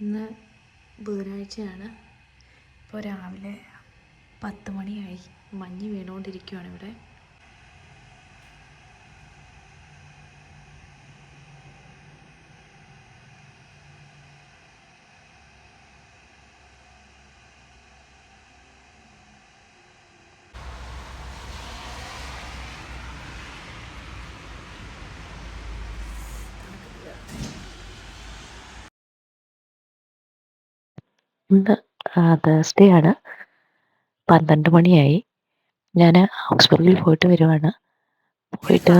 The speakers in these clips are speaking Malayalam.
ഇന്ന് ബുധനാഴ്ചയാണ്. ഇപ്പോൾ രാവിലെ പത്ത് മണിയായി. മഞ്ഞ് വീണുകൊണ്ടിരിക്കുകയാണ് ഇവിടെ. ഇന്ന് തേഴ്സ്ഡേ ആണ്. പന്ത്രണ്ട് മണിയായി. ഞാൻ ഓക്സ്ബർഗിൽ പോയിട്ട് വരുവാണ്. പോയിട്ട്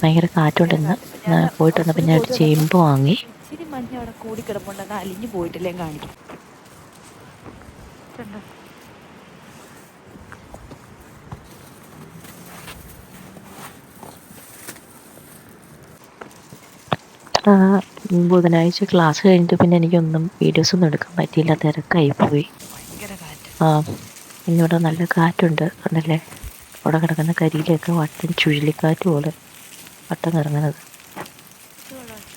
ഭയങ്കര കാറ്റുണ്ട് ഇന്ന്. ഞാൻ പോയിട്ട് വന്നപ്പോൾ ഞാൻ ഒരു ചേമ്പ് വാങ്ങി. ഇച്ചിരി മഞ്ഞ് അവിടെ കൂടി കിടപ്പുണ്ടെന്ന് അലിഞ്ഞു പോയിട്ടില്ലേ കാണിക്കും. ബുധനാഴ്ച ക്ലാസ് കഴിഞ്ഞിട്ട് പിന്നെ എനിക്കൊന്നും വീഡിയോസ് ഒന്നും എടുക്കാൻ പറ്റിയില്ല. തിരക്കായി പോയി. ആ ഇന്നിവിടെ നല്ല കാറ്റുണ്ട്. കണ്ടല്ലേ അവിടെ കിടക്കുന്ന കരിയിലൊക്കെ വട്ടൻ ചുഴലിക്കാറ്റ് പോലെ വട്ടം കറങ്ങുന്നത്.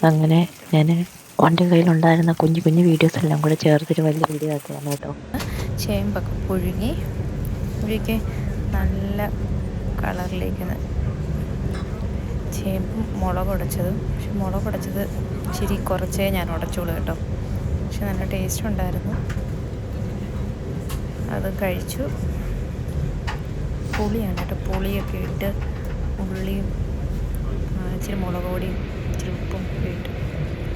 അങ്ങനെ ഞാൻ എന്റെ കയ്യിലുണ്ടായിരുന്ന കുഞ്ഞു കുഞ്ഞു വീഡിയോസ് എല്ലാം കൂടെ ചേർത്തിട്ട് വലിയ വീഡിയോ ആക്കിയാണ് കേട്ടോ. ചേമ്പൊക്കെ പുഴുങ്ങി. പുഴുങ്ങി നല്ല കളറിലേക്ക് ചേമ്പും മുളക് ഉടച്ചതും പക്ഷെ മുളക് ഉടച്ചത് ഇച്ചിരി കുറച്ചേ ഞാൻ ഉടച്ചുള്ളൂ കേട്ടോ. പക്ഷെ നല്ല ടേസ്റ്റ് ഉണ്ടായിരുന്നു. അത് കഴിച്ചു. പുളിയാണ് കേട്ടോ. പുളിയൊക്കെ ഇട്ട് ഉള്ളിയും ഇച്ചിരി മുളക് പൊടിയും ഇച്ചിരി ഉപ്പും ഒക്കെ ഇട്ട്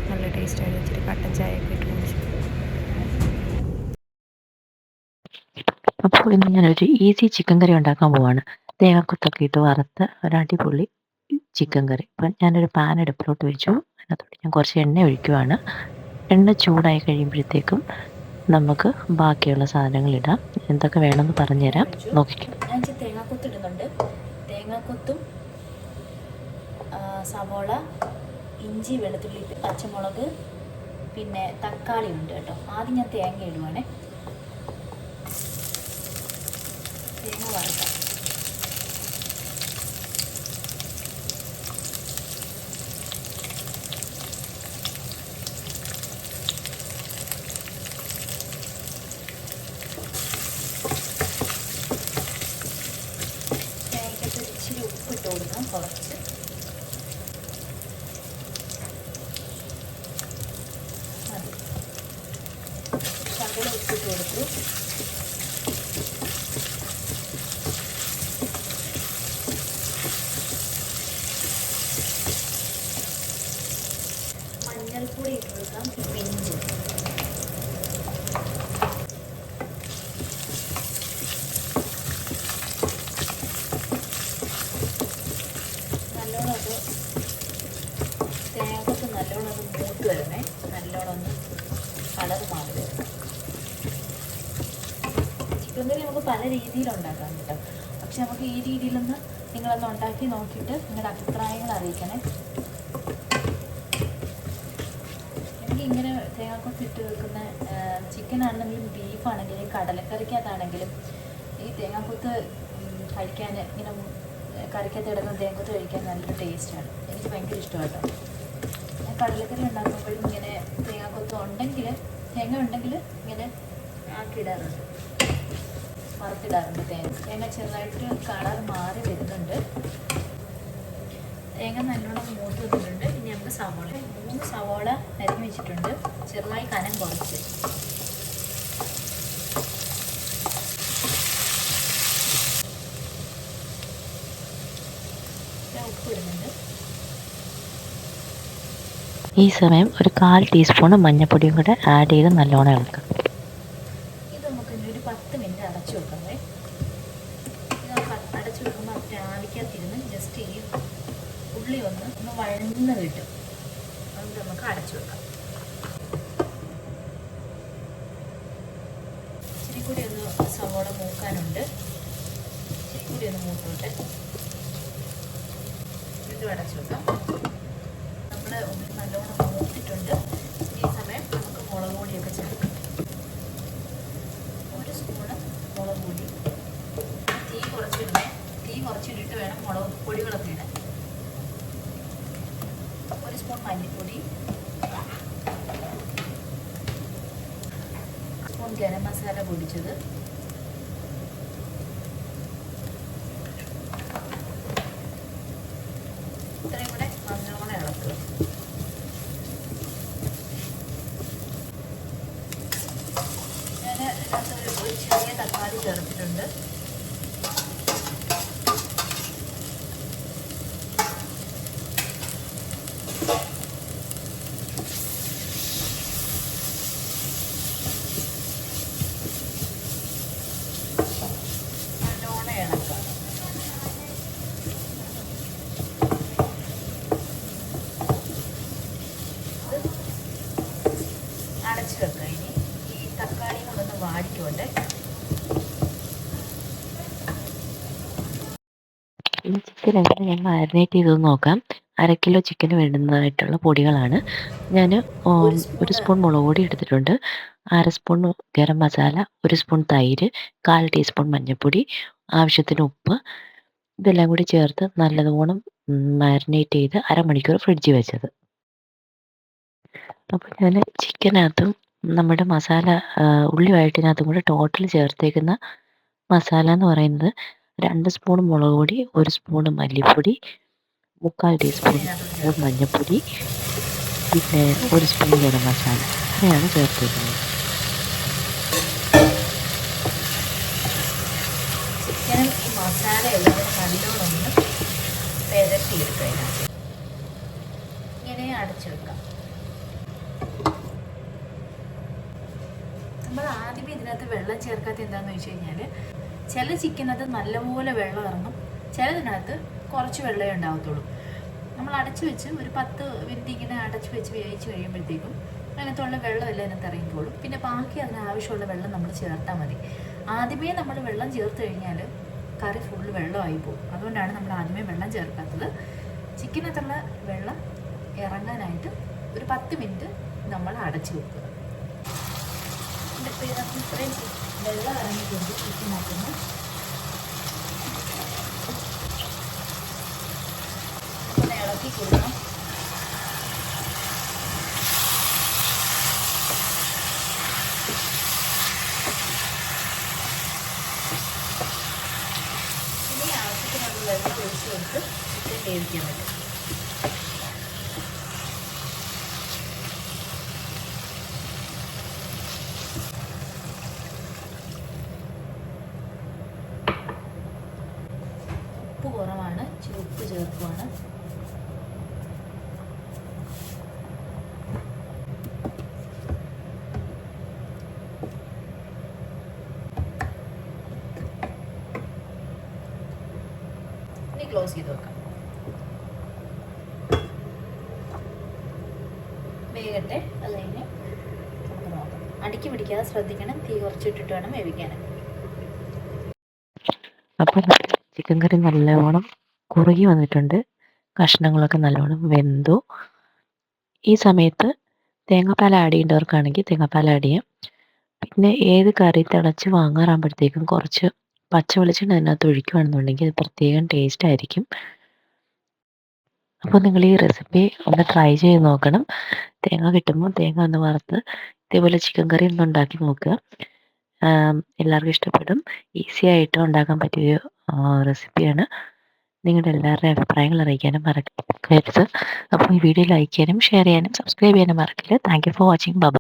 നല്ല ടേസ്റ്റായിരുന്നു ഇച്ചിരി കട്ടൻ ചായയൊക്കെ ഇട്ട് കുടിച്ചു. അപ്പോൾ ഇന്ന് ഞാനൊരു ഈസി ചിക്കൻ കറി ഉണ്ടാക്കാൻ പോവാണ്. തേങ്ങാക്കൊത്തൊക്കെ ഇട്ട് വറുത്ത് ഒരു ചിക്കൻ കറി. അപ്പം ഞാനൊരു പാൻ അടുപ്പിലോട്ട് വെച്ചു. അതിനകത്തോട്ട് ഞാൻ കുറച്ച് എണ്ണ ഒഴിക്കുവാണ്. എണ്ണ ചൂടായി കഴിയുമ്പോഴത്തേക്കും നമുക്ക് ബാക്കിയുള്ള സാധനങ്ങൾ ഇടാം. എന്തൊക്കെ വേണമെന്ന് പറഞ്ഞുതരാം. നോക്കിക്കും. ഞാൻ തേങ്ങാക്കൊത്ത് ഇടുന്നുണ്ട്. തേങ്ങാക്കൊത്തും സവോള ഇഞ്ചി വെളുത്തുള്ളി പച്ചമുളക് പിന്നെ തക്കാളി ഉണ്ട് കേട്ടോ. ആദ്യം ഞാൻ തേങ്ങ ഇടുവാണേ. തേങ്ങ വറുക്കാം തേങ്ങയ്ക്കകത്ത് ഒരു ഇച്ചിരി ഉപ്പിട്ട് കൊടുക്കാം കുറച്ച്. മതി. ശകലം ഉപ്പിട്ട് കൊടുത്തു മഞ്ഞൾപ്പൊടി ഇട്ട് കൊടുക്കാം പിഞ്ച് നല്ലോണം അത് തേങ്ങക്ക് നല്ലോണം ഒന്ന് മൂത്ത് വരണേ നല്ലോണം ഒന്ന് കളർ മാറി വരണം. ചിക്കൻ കറി നമുക്ക് പല രീതിയിൽ ഉണ്ടാക്കാം കേട്ടോ. പക്ഷെ നമുക്ക് ഈ രീതിയിലൊന്ന് നിങ്ങളൊന്ന് ഉണ്ടാക്കി നോക്കിയിട്ട് നിങ്ങളുടെ അഭിപ്രായങ്ങൾ അറിയിക്കണേ. എനിക്ക് ഇങ്ങനെ തേങ്ങാക്കൊത്ത് ഇട്ട് വെക്കുന്ന ചിക്കൻ ആണെങ്കിലും ബീഫ് ആണെങ്കിലും കടലക്കറിക്കകത്താണെങ്കിലും ഈ തേങ്ങാക്കൊത്ത് കഴിക്കാൻ ഇങ്ങനെ കറിക്കകത്ത് ഇടുന്ന തേങ്ങക്കൊത്ത് കഴിക്കാൻ നല്ലൊരു ടേസ്റ്റാണ് എനിക്ക് ഭയങ്കര ഇഷ്ടമാണ് കടലക്കറി ഉണ്ടാക്കുമ്പോഴും ഇങ്ങനെ തേങ്ങാക്കൊത്ത് ഉണ്ടെങ്കിൽ തേങ്ങ ഉണ്ടെങ്കിൽ ഇങ്ങനെ ആക്കിയിടാറുണ്ട്. വറുത്തിടാറുണ്ട് തേങ്ങ. തേങ്ങ ചെറുതായിട്ട് കളർ മാറി വരുന്നുണ്ട്. തേങ്ങ നല്ലോണം മൂത്ത് വന്നിട്ടുണ്ട് ഇനി നമുക്ക് സവോള മൂന്ന് സവോള അരിഞ്ഞു വെച്ചിട്ടുണ്ട്. ചെറുതായി കനം കുറച്ച്. ഈ സമയം ഒരു കാൽ ടീസ്പൂൺ മഞ്ഞൾപ്പൊടിയും കൂടെ ആഡ് ചെയ്ത് നല്ലോണം ഇളക്കാം. ഇത് നമുക്ക് മിനിറ്റ് ഇത് വെക്കുമ്പോൾ ജസ്റ്റ് ഒന്ന് നമുക്ക് വെക്കാം. മൂക്കാനുണ്ട്. വീണ്ടും അടച്ചു വെക്കാം നമ്മൾ നല്ലോണം മൂത്തിട്ടുണ്ട് ഈ സമയം നമുക്ക് മുളക് പൊടിയൊക്കെ ചേർക്കാം ഒരു സ്പൂണ് മുളക് പൊടി തീ കുറച്ചിടണേ തീ കുറച്ചിട്ടിട്ട് വേണം മുളക് പൊടികളൊക്കെ ഇടാൻ ഒരു സ്പൂൺ മല്ലിപ്പൊടി ഗരം മസാല പൊടിച്ചത് ഇത്രയും കൂടെ നല്ലോണം ഇളക്കുക. ഞാൻ ഒരു ചെറിയ തക്കാളി ചേർത്തിട്ടുണ്ട് നല്ലോണം ഇളക്കുക ഇത് അടച്ചു വെക്കുക ഇനി ഈ തക്കാളി കൊണ്ടൊന്ന് വാടിക്കോട്ടെ എങ്ങനെ ഞാൻ മാരിനേറ്റ് ചെയ്തത് നോക്കാം. അര കിലോ ചിക്കന് വേണ്ടുന്നതായിട്ടുള്ള പൊടികളാണ്. ഞാൻ ഒരു സ്പൂൺ മുളക് പൊടി എടുത്തിട്ടുണ്ട്. അര സ്പൂൺ ഗരം മസാല ഒരു സ്പൂൺ തൈര് കാൽ ടീസ്പൂൺ മഞ്ഞൾപ്പൊടി ആവശ്യത്തിന് ഉപ്പ്. ഇതെല്ലാം കൂടി ചേർത്ത് നല്ലതുപോലെ മാരിനേറ്റ് ചെയ്ത് അരമണിക്കൂർ ഫ്രിഡ്ജിൽ വെച്ചത്. അപ്പോൾ ഞാൻ ചിക്കനകത്തും നമ്മുടെ മസാല ഉള്ളി വഴറ്റിനകത്തും കൂടെ ടോട്ടൽ ചേർത്തേക്കുന്ന മസാല എന്ന് പറയുന്നത് രണ്ട് സ്പൂൺ മുളക് പൊടി ഒരു സ്പൂൺ മല്ലിപ്പൊടി മുക്കാൽ ടീസ്പൂൺ സ്പൂൺ മഞ്ഞൾപ്പൊടി പിന്നെ ഒരു സ്പൂൺ ഗരം മസാല. അങ്ങനെയാണ് ചേർത്തിരിക്കുന്നത്. ചിക്കനും മസാല എല്ലാം കൂടെ നല്ലോണം ഒന്ന് പെരട്ടിയെടുക്കുക അതിനകത്ത്. ഇങ്ങനെ അടച്ചു വെക്കാം നമ്മൾ ആദ്യമേ ഇതിനകത്ത് വെള്ളം ചേർക്കാത്ത എന്താണെന്ന് വെച്ച് കഴിഞ്ഞാൽ ചില ചിക്കനകത്ത് നല്ലപോലെ വെള്ളം ഇറങ്ങും. ചിലതിനകത്ത് കുറച്ച് വെള്ളമേ ഉണ്ടാകത്തുള്ളൂ നമ്മൾ അടച്ചു വെച്ച് ഒരു പത്ത് മിനിറ്റ് അടച്ചു വെച്ച് വേവിച്ച് കഴിയുമ്പോഴത്തേക്കും അതിനകത്തുള്ള വെള്ളമെല്ലാം അതിനകത്ത് ഇറങ്ങിക്കോളും. പിന്നെ ബാക്കി അതിന് ആവശ്യമുള്ള വെള്ളം നമ്മൾ ചേർത്താൽ മതി. ആദ്യമേ നമ്മൾ വെള്ളം ചേർത്ത് കഴിഞ്ഞാൽ കറി ഫുൾ വെള്ളമായി പോകും. അതുകൊണ്ടാണ് നമ്മൾ ആദ്യമേ വെള്ളം ചേർക്കാത്തത്. ചിക്കനകത്തുള്ള വെള്ളം ഇറങ്ങാനായിട്ട് ഒരു പത്ത് മിനിറ്റ് നമ്മൾ അടച്ചു വെക്കുക. ഇത്രയും വെള്ളം ഇറങ്ങിയിട്ടുണ്ട് ചിക്കനകത്തുനിന്ന് ഒന്ന് ഇളക്കി കൊടുക്കണം. ഇനി ആവശ്യത്തിനുള്ള വെള്ളം ഒഴിച്ചു കൊടുത്ത് ചിക്കൻ വേവിക്കാൻ പറ്റും ഉപ്പ് കുറവാണ് ഇച്ചിരി ചേർക്കുവാണ്. ഇനി ക്ലോസ് ചെയ്ത് വെക്കാം. വേഗട്ടെ അത് കഴിഞ്ഞ് നമുക്ക് പിടിക്കാതെ ശ്രദ്ധിക്കണം തീ കുറച്ചിട്ടിട്ട് വേണം വേവിക്കാൻ അപ്പോൾ ചിക്കൻ കറി നല്ലവണ്ണം കുറുകി വന്നിട്ടുണ്ട്. കഷ്ണങ്ങളൊക്കെ നല്ലവണ്ണം വെന്തു. ഈ സമയത്ത് തേങ്ങാപ്പാൽ ആഡ് ചെയ്യേണ്ടവർക്കാണെങ്കിൽ തേങ്ങാപ്പാൽ ആഡ് ചെയ്യാം. പിന്നെ ഏത് കറി തിളച്ച് വാങ്ങാറാകുമ്പോഴത്തേക്കും കുറച്ച് പച്ച വെളിച്ചെണ്ണ അതിനകത്ത് ഒഴിക്കുകയാണെന്നുണ്ടെങ്കിൽ അത് പ്രത്യേകം ടേസ്റ്റ് ആയിരിക്കും. അപ്പോൾ നിങ്ങൾ ഈ റെസിപ്പി ഒന്ന് ട്രൈ ചെയ്ത് നോക്കണം. തേങ്ങ കിട്ടുമ്പോൾ തേങ്ങ ഒന്ന് വറുത്ത് ഇതേപോലെ ചിക്കൻ കറി ഒന്ന് ഉണ്ടാക്കി നോക്കുക. എല്ലാവർക്കും ഇഷ്ടപ്പെടും. ഈസി ആയിട്ട് ഉണ്ടാക്കാൻ പറ്റിയ റെസിപ്പിയാണ് നിങ്ങളുടെ എല്ലാവരുടെയും അഭിപ്രായങ്ങൾ അറിയിക്കാനും മറക്കരുത്. അപ്പോൾ ഈ വീഡിയോ ലൈക്ക് ചെയ്യാനും ഷെയർ ചെയ്യാനും സബ്സ്ക്രൈബ് ചെയ്യാനും മറക്കില്ല താങ്ക് യു ഫോർ വാച്ചിങ് ബബ